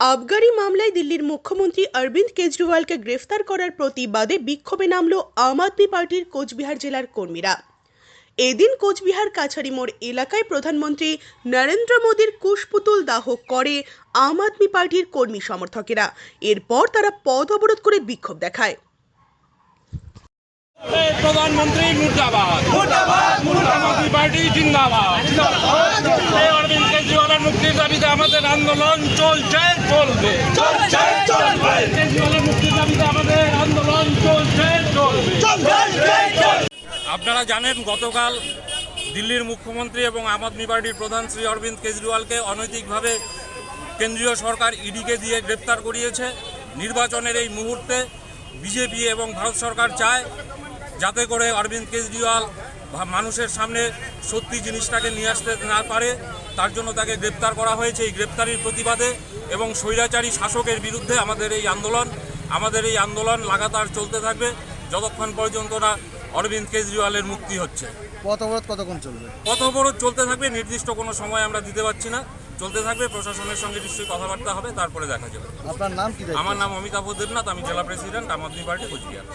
আবগারি মামলায় দিল্লির মুখ্যমন্ত্রী অরবিন্দ কেজরিওয়ালকে গ্রেফতার করার প্রতিবাদে বিক্ষোভে নামল আম আদমি পার্টির কোচবিহার জেলার কর্মীরা। এদিন কোচবিহার কাছারি মোড় এলাকায় প্রধানমন্ত্রী নরেন্দ্র মোদীর কুশপুতুল দাহ করে আম আদমি পার্টির কর্মী সমর্থকেরা। এরপর তারা পথ অবরোধ করে বিক্ষোভ দেখায়। প্রধানমন্ত্রী মুর্দাবাদ। আম আদমি পার্টি জিন্দাবাদ। অরবিন্দ দাবিতে আমাদের আন্দোলন চলছে চলবে। কেজরিওয়ালের মুক্তির দাবিতে আমাদের আন্দোলন চলছে চলবে। আপনারা জানেন গতকাল দিল্লির মুখ্যমন্ত্রী এবং আম আদমি পার্টির প্রধান শ্রী অরবিন্দ কেজরিওয়ালকে অনৈতিকভাবে কেন্দ্রীয় সরকার ইডিকে দিয়ে গ্রেপ্তার করিয়েছে। নির্বাচনের এই মুহূর্তে বিজেপি এবং ভারত সরকার চায় যাতে করে অরবিন্দ কেজরিওয়াল মানুষের সামনে সত্যি জিনিসটাকে নিয়ে আসতে না পারে তার জন্য তাকে গ্রেপ্তার করা হয়েছে এই গ্রেপ্তারির প্রতিবাদে এবং স্বৈরাচারী শাসকের বিরুদ্ধে আমাদের এই আন্দোলন আমাদের এই আন্দোলন লাগাতার চলতে থাকবে যতক্ষণ পর্যন্ত না অরবিন্দ কেজরিওয়ালের মুক্তি হচ্ছে। পথ অবরোধ কতক্ষণ চলবে? পথ অবরোধ চলতে থাকবে নির্দিষ্ট কোনো সময় আমরা দিতে পারছি না। চলতে থাকবে প্রশাসনের সঙ্গে নিশ্চয়ই কথাবার্তা হবে তারপরে দেখা যাবে। আপনার নাম কি আমার নাম অমিতাভ দেবনাথ আমি জেলা প্রেসিডেন্ট আম আদমি পার্টি কোচবিহার।